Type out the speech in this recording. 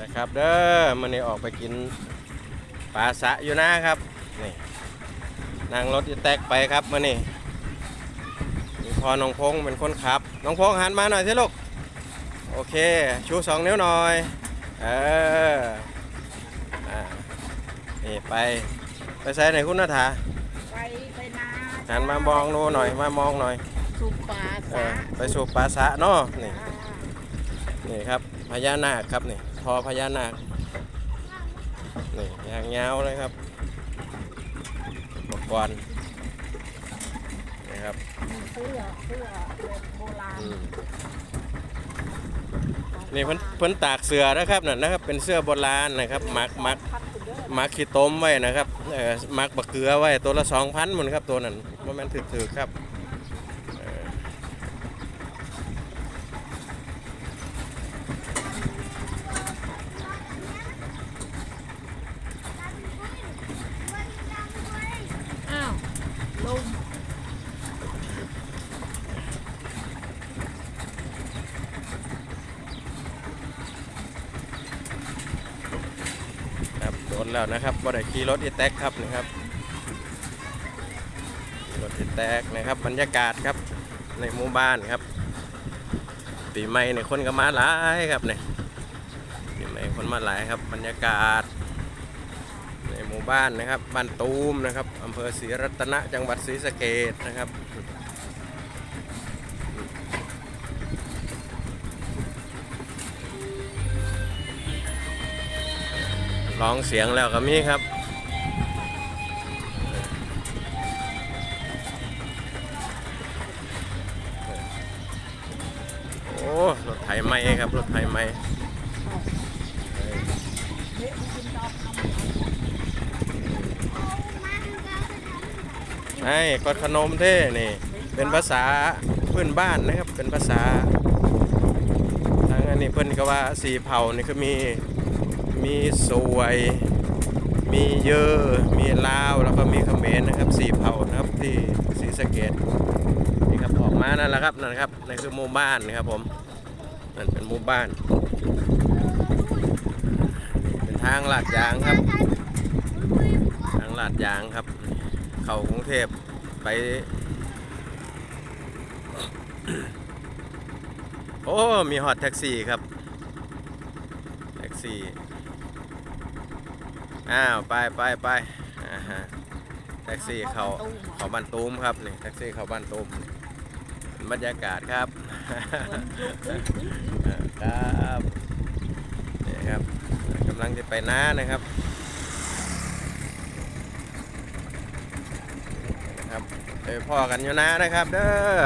นะครับเด้อมันนี่ออกไปกินปลาสะอยู่นะครับนี่นั่งรถอีแตกไปครับมันนี่มีพอน้องพงเป็นคนขับน้องพงหันมาหน่อยสิลูกโอเค ชูสองนิ้วหน่อย เอออ่านี่ไปไปใส่ไหนคุณนาถาไปไปนาหันมามองดูหน่อยมามองหน่อยสุปาเอสาอไปสู่ปลาสะเนาะนี่ อ่า นี่ครับพญานาคครับนี่ทอพญานาคนี่ยางยาวเลยครับอุปกรณ์นี่ครับเสื้อเสื้อแบบโบราณอืมนี่เพิ่นเพิ่นตากเสือนะครับนั่นนะครับ เป็นเสื้อโบราณนะครับมักมักพัดไปเด้อมักขี้ต้มไว้นะครับเออมักบะเกลือไว้ตัวละสองพันมันครับตัวนั้นว่ามันถือๆครับเออ อ้าว ลุงครับโดนแล้วนะครับบ่ได้ขี่รถอีแท็กครับนี่ครับรถอีแท็กนะครับบรรยากาศครับในหมู่บ้านครับปีใหม่เนี่ยคนก็มาหลายครับเนี่ยปีใหม่คนมาหลายครับบรรยากาศ หมู่บ้านนะครับบ้านตูมนะครับอำเภอศรีรัตนะจังหวัดศรีสะเกษนะครับร้องเสียงแล้วก็มีครับโอ้รถไถไหม้ครับรถไถไหม้ เด็กกินดอกน้ำ ไอ้กอดขนมเท่นี่ เป็นภาษาพื้นบ้านนะครับ เป็นภาษาทางอันนี้เพิ่นก็ว่าสีเผานี่คือมี มีสวย มีเยอะ มีลาว แล้วก็มีเขมรนะครับ สีเผานะครับที่ศรีสะเกดนี่ครับออกมานั่นแหละครับนั่นครับนั่นคือหมู่บ้านนะครับผมนั่นเป็นหมู่บ้าน เป็นทางลาดยางครับ ทางลาดยางครับ เข้ากรุงเทพไป โอ้ มีฮอตแท็กซี่ครับ แท็กซี่ อ้าว ไปไปไปอ่าฮะแท็กซี่เขาเขาบ้านตูมครับนี่แท็กซี่เขาบ้านตูมนี่บรรยากาศครับ ครับนี่ครับกำลังจะไปน้านะครับนะ ครับไปพ่อกันอยู่น้านะครับ เด้อ